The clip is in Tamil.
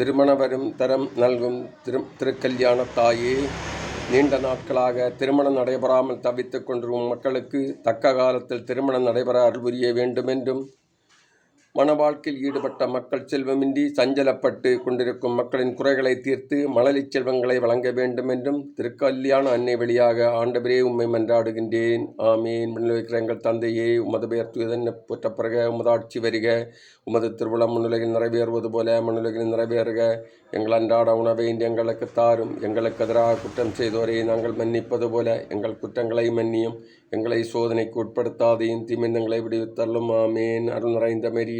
திருமண வரும் தரம் நல்கும் திரு திருக்கல்யாணத்தாயே நீண்ட நாட்களாக திருமணம் நடைபெறாமல் தவித்துக் கொண்டிருக்கும் மக்களுக்கு தக்க காலத்தில் திருமணம் நடைபெற அருள் புரிய வேண்டுமென்றும் மன வாழ்க்கையில் ஈடுபட்ட மக்கள் செல்வமின்றி சஞ்சலப்பட்டு கொண்டிருக்கும் மக்களின் குறைகளை தீர்த்து மழலைச் செல்வங்களை வழங்க வேண்டும் என்றும் திருக்கல்யாண அன்னை வழியாக ஆண்டவரே உண்மை மன்றாடுகின்றேன். ஆமேன். விண்ணுலகிற எங்கள் தந்தையே உமது பெயர் துயதன் போற்றப்பெறுக உமது ஆட்சி வருக. உமது திருவிழா மண்ணுலகில் நிறைவேறுவது போல மண்ணுலகில் நிறைவேறுக. எங்கள் அன்றாட உணவை எங்களுக்கு தாரும். எங்களுக்கு எதிராக குற்றம் செய்தோரை நாங்கள் மன்னிப்பது போல எங்கள் குற்றங்களை மன்னியும். எங்களை சோதனைக்கு உட்படுத்தாதையும் திமிந்தங்களை விடுவித்தள்ளும் ஆமேன். அருள் நிறைந்த மேரியே.